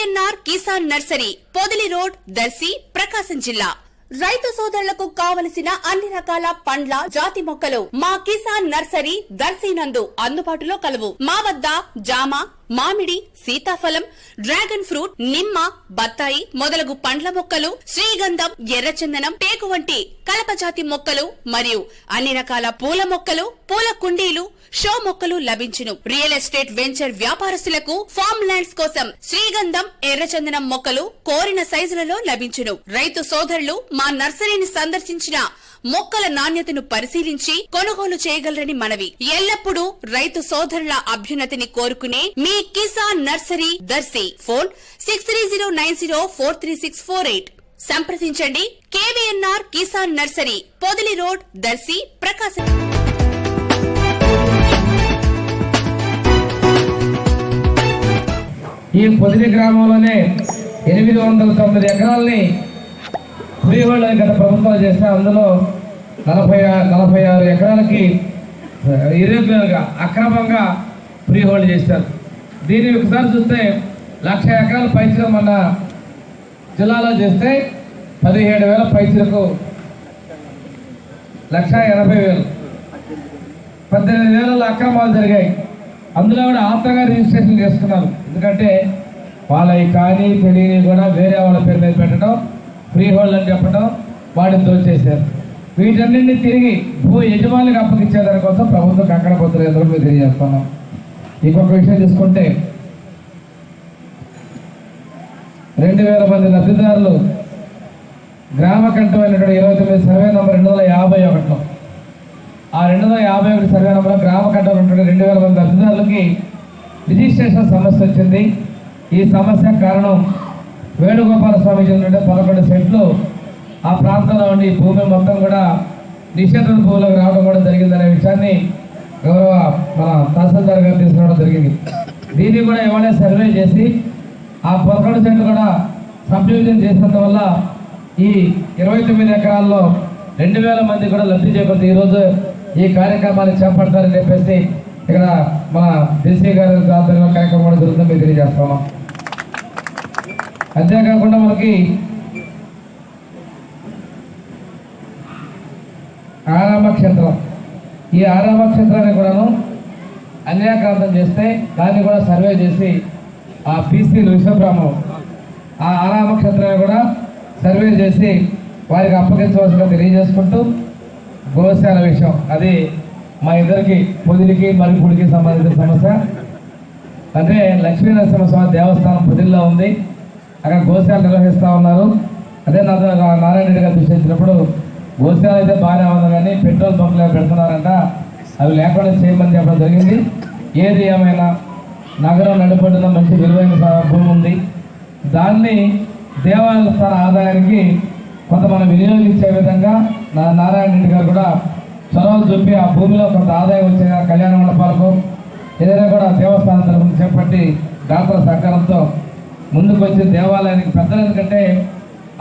KVNR Kisan nursery Podili road Darsi Prakasam జిల్లా. రైతు సోదరులకు కావలసిన అన్ని రకాల పండ్ల జాతి మొక్కలు మా కిసాన్ నర్సరీ దర్శి నందు అందుబాటులో కలవు. మా వద్ద జామ మామిడి సీతాఫలం డ్రాగన్ ఫ్రూట్ నిమ్మ బత్తాయి మొదలగు పండ్ల మొక్కలు శ్రీగంధం ఎర్రచందనం టేకు వంటి కలపజాతి మొక్కలు మరియు అన్ని రకాల పూల మొక్కలు పూల కుండీలు షో మొక్కలు లభించును. రియల్ ఎస్టేట్ వెంచర్ వ్యాపారస్తులకు ఫార్మ్ ల్యాండ్స్ కోసం శ్రీగంధం ఎర్రచందనం మొక్కలు కోరిన సైజులలో లభించును. రైతు సోదరులు మా నర్సరీని సందర్శించిన మొక్కల నాణ్యతను పరిశీలించి కొనుగోలు చేయగలరని మనవి. ఎల్లప్పుడూ రైతు సోదరుల అభ్యున్నతిని కోరుకునే మీ Kisan nursery Darsi. Phone six three zero nine zero four three six four eight. సంప్రదించండి KVNR Kisan nursery Podili road Darsi Prakasam. ఈ పొదిలి గ్రామంలోనే ఎనిమిది వందల తొమ్మిది ఎకరాలని ఫ్రీహోల్డ్ గత ప్రభుత్వాలు చేస్తే అందులో నలభై ఆ- నలభై ఆరు ఎకరాలకి ఇర్రెగ్యులర్గా అక్రమంగా ఫ్రీ హోల్డ్ చేశారు. దీన్ని ఒకసారి చూస్తే లక్ష ఎకరాల పైసలు మన జిల్లాలో చేస్తే పదిహేడు వేల పైసలకు లక్ష ఎనభై వేలు. పద్దెనిమిది వేల అక్రమాలు జరిగాయి. అందులో కూడా ఆత్మగా రిజిస్ట్రేషన్ చేసుకున్నారు. ఎందుకంటే వాళ్ళవి కానీ తెలియని కూడా వేరే వాళ్ళ పేరు మీద పెట్టడం ఫ్రీ హోల్డ్ అని చెప్పడం వాటిని దోచేశారు. వీటన్నింటినీ తిరిగి భూ యజమానికి అప్పగించే దానికోసం ప్రభుత్వం కంకణ పొత్తులు ఎదురు మీరు తెలియజేస్తున్నాం. ఇంకొక విషయం చూసుకుంటే రెండు వేల మంది లబ్ధిదారులు గ్రామ కంఠమైనటువంటి ఇరవై తొమ్మిది సర్వే నంబర్ రెండు వందల యాభై ఒకటిలో. ఆ రెండు వందల యాభై ఒకటి సర్వే నంబర్లో గ్రామ కంఠమైనటువంటి రెండు వేల మంది లబ్ధిదారులకి రిజిస్ట్రేషన్ సమస్య వచ్చింది. ఈ సమస్య కారణం వేణుగోపాల స్వామి చెందిన పదకొండు సెట్లు ఆ ప్రాంతంలో ఉండి భూమి మొత్తం కూడా నిషేధన భూములకు రావడం కూడా జరిగిందనే విషయాన్ని గౌరవ మన తహసీల్దార్ గారు తీసుకురావడం జరిగింది. దీన్ని కూడా ఇవాళ సర్వే చేసి ఆ పదకొండు సెంటర్ కూడా సబ్డివిజన్ చేసినందువల్ల ఈ ఇరవై తొమ్మిది ఎకరాల్లో రెండు వేల మంది కూడా లబ్ధి చేకూరుతుంది. ఈరోజు ఈ కార్యక్రమాన్ని చేపడతారని చెప్పేసి ఇక్కడ మన దేశీయ గారి ఆధ్వర్యంలో కార్యక్రమం కూడా జరుగుతుందని మీకు అంతేకాకుండా మనకి ఆరామ క్షేత్రం ఈ ఆరామ క్షేత్రాన్ని కూడాను అన్యాక్రాంతం చేస్తే దాన్ని కూడా సర్వే చేసి ఆ పీసీలు విశ్వబ్రహ్మం ఆ ఆరామ క్షేత్రాన్ని కూడా సర్వే చేసి వారికి అప్పగించవలసిన తెలియజేసుకుంటూ గోశాల విషయం. అది మా ఇద్దరికి పొదిలికి మరిపూడికి సంబంధించిన సమస్య. అంటే లక్ష్మీనరసింహ స్వామి దేవస్థానం పొదిల్లో ఉంది. అక్కడ గోశాల నిర్వహిస్తూ ఉన్నారు. అదే నాతో నా- నారాయణ రెడ్డి గారు దృష్టించినప్పుడు గోశాల అయితే బాగానే ఉంది కానీ పెట్రోల్ బంక్లు పెడుతున్నారంట. అవి లేకుండా చేయమని చెప్పడం జరిగింది. ఏది ఏమైనా నగరం నడిపడిన మంచి విలువైన భూమి ఉంది. దాన్ని దేవాలయ స్థాన ఆదాయానికి కొంత మనం వినియోగించే విధంగా నా నారాయణ రెడ్డి గారు కూడా చొరవలు చూపి ఆ భూమిలో కొంత ఆదాయం వచ్చే కళ్యాణ మండపాలకు ఏదైనా కూడా దేవస్థానం తరఫున చేపట్టి దాతల సహకారంతో ముందుకు వచ్చి దేవాలయానికి పెద్దలు ఎందుకంటే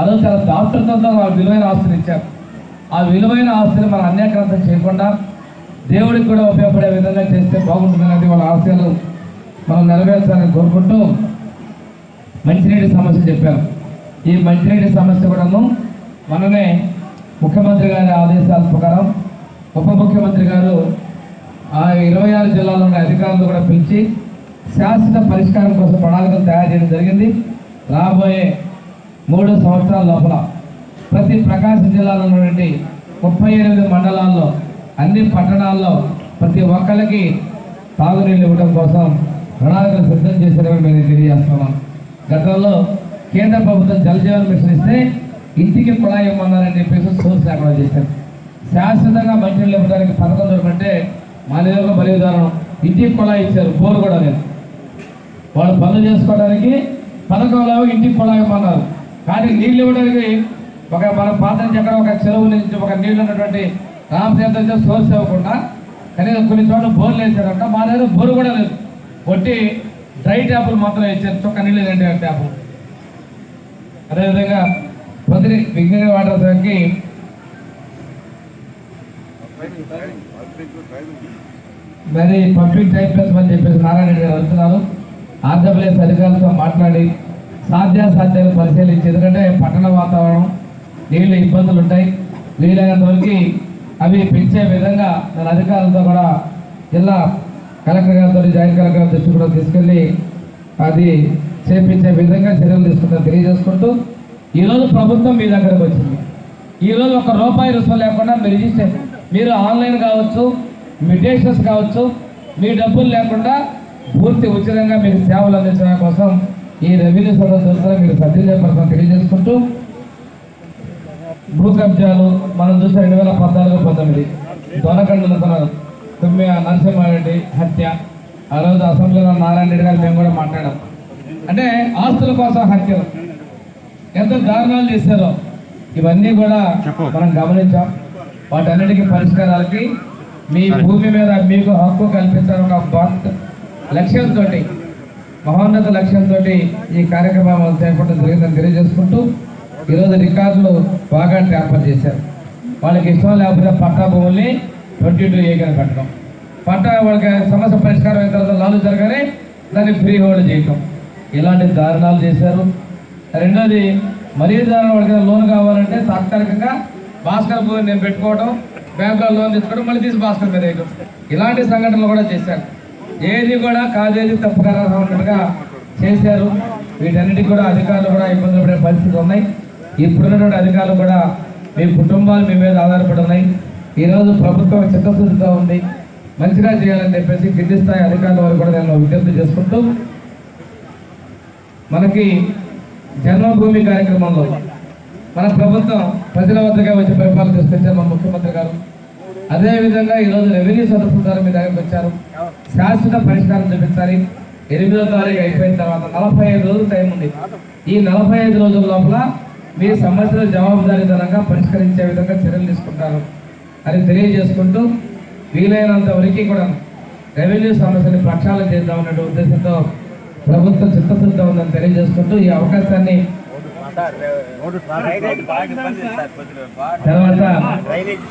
అదో చాలా దాతృత్వంతో వాళ్ళు విలువైన ఆస్తులు ఇచ్చారు. ఆ విలువైన ఆస్తులు మనం అన్యాక్రాంతం చేయకుండా దేవుడికి కూడా ఉపయోగపడే విధంగా చేస్తే బాగుంటుందనేది వాళ్ళ ఆశయాలు మనం నెరవేర్చాలని కోరుకుంటూ మంచినీటి సమస్య చెప్పారు. ఈ మంచినీటి సమస్య కూడాను మనమే ముఖ్యమంత్రి గారి ఆదేశాల ప్రకారం ఉప ముఖ్యమంత్రి గారు ఆ ఇరవై ఆరు జిల్లాలో ఉన్న అధికారులు కూడా పిలిచి శాశ్వత పరిష్కారం కోసం ప్రణాళికలు తయారు చేయడం జరిగింది. రాబోయే మూడు సంవత్సరాల లోపల ప్రతి ప్రకాశం జిల్లాలో ఉన్నటువంటి ముప్పై ఎనిమిది మండలాల్లో అన్ని పట్టణాల్లో ప్రతి ఒక్కరికి తాగునీళ్ళు ఇవ్వడం కోసం ప్రణాళికలు సిద్ధం చేశారని మేము తెలియజేస్తున్నాం. గతంలో కేంద్ర ప్రభుత్వం జలజీవన్ మిషన్ ఇస్తే ఇంటికి కుళాయి ఇవ్వమన్నారని చెప్పేసి సోర్స్ లేకుండా చేశారు. శాశ్వతంగా మంచినీళ్ళు ఇవ్వడానికి పథకం దొరకంటే మా నియోజక బలిదానం ఇంటికి కుళాయి ఇచ్చారు బోరు కూడా లేదు. వాళ్ళు పనులు చేసుకోవడానికి పథకంలో ఇంటికి కుళాయి ఇవ్వమన్నారు. కానీ నీళ్ళు ఇవ్వడానికి ఒక మన పాత్ర ఎక్కడ ఒక చెరువు నుంచి ఒక నీళ్ళు ఉన్నటువంటి రామచంద్ర సోర్స్ ఇవ్వకుండా కనీసం కొన్ని చోట్ల బోర్లు వేసారంట మా దగ్గర బోరు కూడా లేదు. కొట్టి డ్రై ట్యాపులు మాత్రం ఇచ్చారు చొక్క నీళ్ళు రెండు ట్యాపులు. అదేవిధంగా ప్రతి విజ్ఞాన వాటర్ దానికి మరి పబ్లిక్ టైం అని చెప్పేసి నారాయణ గారు వెళ్తున్నారు ఆంధ్రప్రదేశ్ అధికారులతో మాట్లాడి సాధ్యాసాధ్యాలు పరిశీలించి ఎందుకంటే పట్టణ వాతావరణం నీళ్ళ ఇబ్బందులు ఉంటాయి. వీలైనంత వరకు అవి పెంచే విధంగా నేను అధికారులతో కూడా జిల్లా కలెక్టర్ గారితో జాయింట్ కలెక్టర్ గారి దృష్టి కూడా తీసుకెళ్ళి అది చేపించే విధంగా చర్యలు తీసుకుంటా తెలియజేసుకుంటూ ఈరోజు ప్రభుత్వం మీ దగ్గరకు వచ్చింది. ఈరోజు ఒక రూపాయి రుసుము లేకుండా మీరు రిజిస్టర్ మీరు ఆన్లైన్ కావచ్చు మెడిటేషన్స్ కావచ్చు మీ డబ్బులు లేకుండా పూర్తి ఉచితంగా మీరు సేవలు అందించడం కోసం ఈ రెవెన్యూ సదస్సు మీరు మీరు సద్వినియోగపడతాం తెలియజేసుకుంటూ భూ కబ్జాలు మనం చూస్తే రెండు వేల పద్నాలుగు పంతొమ్మిది దొనకండుల తుమ్మి నరసింహారెడ్డి హత్య. ఆ రోజు అసెంబ్లీలో నారాయణ రెడ్డి గారు మేము కూడా మాట్లాడాం. అంటే ఆస్తుల కోసం హత్యలు. ఎంత దారుణాలు చేశారో. ఇవన్నీ కూడా మనం గమనించాం. వాటన్నిటికీ పరిష్కారాలకి మీ భూమి మీద మీకు హక్కు కల్పించడం ఒక బాత్ లక్ష్యంతో మహోన్నత లక్ష్యంతో ఈ కార్యక్రమం చేపట్టడం జరిగిందని తెలియజేసుకుంటూ ఈరోజు రికార్డులు బాగా ట్యాంపర్ చేశారు. వాళ్ళకి ఇష్టం లేకపోతే పట్టా భూముల్ని ట్వంటీ టూ ఏకని పెట్టడం. పట్టా వాళ్ళకి సమస్య పరిష్కారం అయిన తర్వాత లాలు జరగానే దాన్ని ఫ్రీ హోల్డ్ చేయటం. ఇలాంటి దారుణాలు చేశారు. రెండోది మరీ దారుణం వాళ్ళకి లోన్ కావాలంటే తాత్కాలికంగా భాస్కర్ భూమి నేను పెట్టుకోవడం బ్యాంకులో లోన్ తీసుకోవడం మళ్ళీ తీసి భాస్కర్ మీద వేయడం ఇలాంటి సంఘటనలు కూడా చేశారు. ఏది కూడా కాదేది తప్పుగా ఉన్నట్టుగా చేశారు. వీటన్నిటికీ కూడా అధికారులు కూడా ఇబ్బందులు పడే పరిస్థితులు ఉన్నాయి. ఇప్పుడున్నటువంటి అధికారులు కూడా మీ కుటుంబాలు మీ మీద ఆధారపడి ఉన్నాయి. ఈరోజు ప్రభుత్వం చిత్తశుద్ధితో ఉంది. మంచిగా చేయాలని చెప్పేసి కింది స్థాయి అధికారుల వారు కూడా నేను విజ్ఞప్తి చేసుకుంటూ మనకి జన్మభూమి కార్యక్రమంలో మన ప్రభుత్వం ప్రజల వద్దగా వచ్చి పరిపాలన తీసుకొచ్చారు మన ముఖ్యమంత్రి గారు. అదేవిధంగా ఈరోజు రెవెన్యూ సదస్సు ద్వారా మీ దగ్గరకు వచ్చారు. శాశ్వత పరిష్కారం చూపించాలి. ఎనిమిదో తారీఖు అయిపోయిన తర్వాత నలభై ఐదు రోజులు టైం ఉంది. ఈ నలభై ఐదు రోజుల లోపల మీ సమస్యలు జవాబుదారీతనంగా పరిష్కరించే విధంగా చర్యలు తీసుకుంటారు. అని తెలియజేసుకుంటూ వీలైనంత వరకు కూడా రెవెన్యూ సమస్యని ప్రక్షాళన చేద్దామనే ఉద్దేశంతో ప్రభుత్వం చిత్తశుద్ధి ఉందని తెలియజేసుకుంటూ ఈ అవకాశాన్ని తర్వాత డ్రైనేజ్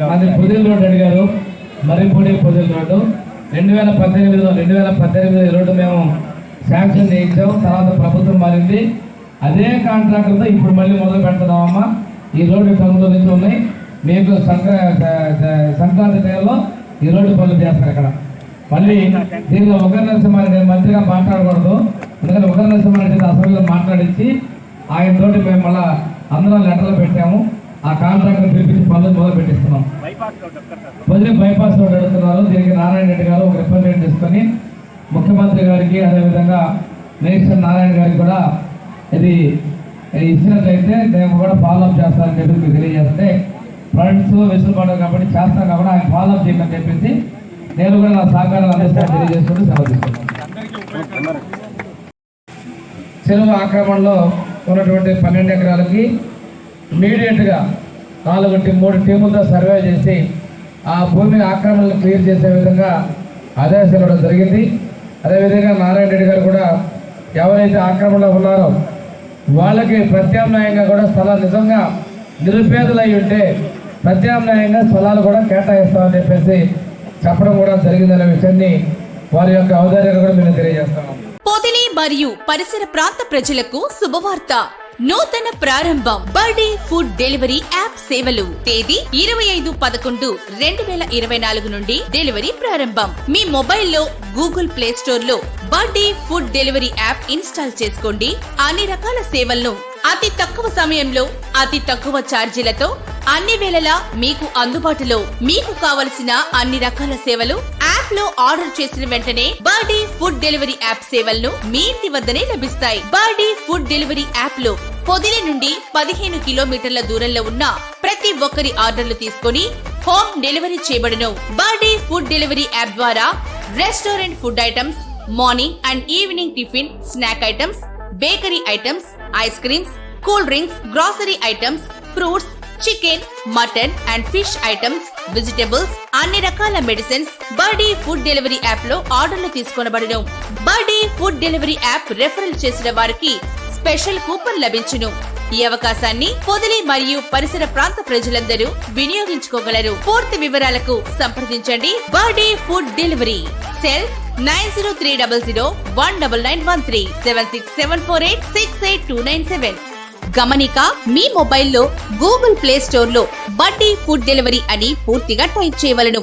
మాది రోడ్డు అడిగారు. మర్రిపూడి పొదిల రోడ్డు. రెండు వేల పద్దెనిమిదిలో రెండు వేల పద్దెనిమిది రోడ్డు మేము శాంక్షన్ చేయించాం. తర్వాత ప్రభుత్వం మారింది. అదే కాంట్రాక్టర్తో ఇప్పుడు మళ్ళీ మొదలు పెడుతున్నామమ్మా ఈ రోడ్డు పనులు నుంచి ఉన్నాయి. మీకు సంక్రా సంక్రాంతి టైంలో ఈ రోడ్డు పనులు చేస్తారు ఇక్కడ. మళ్ళీ దీనిలో ఉగ్ర నరసింహారెడ్డి మంత్రిగా మాట్లాడకూడదు. ఎందుకంటే ఉగ్ర నరసింహారెడ్డి అసెంబ్లీలో మాట్లాడించి ఆయన తోటి మేము మళ్ళా అందరం లెటర్లు పెట్టాము. ఆ కాంట్రాక్టర్ పిలిపించి పనులు మొదలు పెట్టిస్తున్నాం. పొద్దున బైపాస్ రోడ్ అడుగుతున్నారు. దీనికి నారాయణ రెడ్డి గారు ఒక రిప్రజెంట్ తీసుకొని ముఖ్యమంత్రి గారికి అదేవిధంగా మినిస్టర్ నారాయణ గారికి కూడా ఇది ఇచ్చినట్లయితే మేము కూడా ఫాలోఅప్ చేస్తానని చెప్పి మీకు తెలియజేస్తే ఫ్రెండ్స్ వెసులుబాటు కాబట్టి చేస్తాం కాబట్టి ఆయన ఫాలోఅప్ చేయమని చెప్పేసి నేను కూడా నా సహకారం అందిస్తాను తెలియజేసుకుంటూ సెలవు చెరువు ఆక్రమణలో ఉన్నటువంటి పన్నెండు ఎకరాలకి ఇమీడియట్గా నాలుగు మూడు టీములతో సర్వే చేసి ఆ భూమి ఆక్రమణలు క్లియర్ చేసే విధంగా ఆదేశాలు ఇవ్వడం జరిగింది. అదేవిధంగా నారాయణ రెడ్డి గారు కూడా ఎవరైతే ఆక్రమణలో ఉన్నారో వాళ్ళకి ప్రత్యామ్నాయంగా కూడా స్థలాలు నిజంగా నిరుపేదలై ఉంటే ప్రత్యామ్నాయంగా స్థలాలు కూడా కేటాయిస్తామని చెప్పేసి చెప్పడం కూడా జరిగిందనే విషయాన్ని వారి యొక్క ఔదార్యాన్ని కూడా మేము తెలియజేస్తాము పొదిలి మరియు పరిసర ప్రాంత ప్రజలకు శుభవార్త. నూతన ప్రారంభం. బర్త్డే ఫుడ్ డెలివరీ యాప్ సేవలు. తేదీ ఇరవై ఐదు పదకొండు రెండు వేల ఇరవై నాలుగు నుండి డెలివరీ ప్రారంభం. మీ మొబైల్లో గూగుల్ ప్లే స్టోర్లో birthday food delivery app install చేసుకోండి. అన్ని రకాల సేవలను అతి తక్కువ సమయంలో అతి తక్కువ ఛార్జీలతో అన్ని వేళలా మీకు అందుబాటులో మీకు కావలసిన అన్ని రకాల సేవలు యాప్లో ఆర్డర్ చేసిన వెంటనే బర్డీ ఫుడ్ డెలివరీ యాప్ సేవలను మీ ఇంటి వద్దనే లభిస్తాయి. బర్డీ ఫుడ్ డెలివరీ యాప్లో పొదిలి నుండి పదిహేను కిలోమీటర్ల దూరంలో ఉన్న ప్రతి ఒక్కరి ఆర్డర్లు తీసుకొని హోమ్ డెలివరీ చేయబడును. బర్డీ ఫుడ్ డెలివరీ యాప్ ద్వారా restaurant food items morning and evening tiffin snack items bakery items ice creams cool drinks grocery items fruits chicken mutton and fish items vegetables అన్ని రకాల మెడిసిన్స్ బర్డీ ఫుడ్ డెలివరీ యాప్లో ఆర్డర్లు తీసుకొనబడును. Birdy food delivery app referral చేసిన వారికి special coupon లభించును. ఈ అవకాశాన్ని పొదిలి మరియు పరిసర ప్రాంత ప్రజలందరూ వినియోగించుకోగలరు. పూర్తి వివరాలకు సంప్రదించండి Birdy food delivery cell nine zero three double zero one double nine one three seven six seven four eight six eight two nine seven గమనిక మీ మొబైల్లో గూగుల్ ప్లే స్టోర్లో బడ్డీ ఫుడ్ డెలివరీ అని పూర్తిగా టైప్ చేయవలను.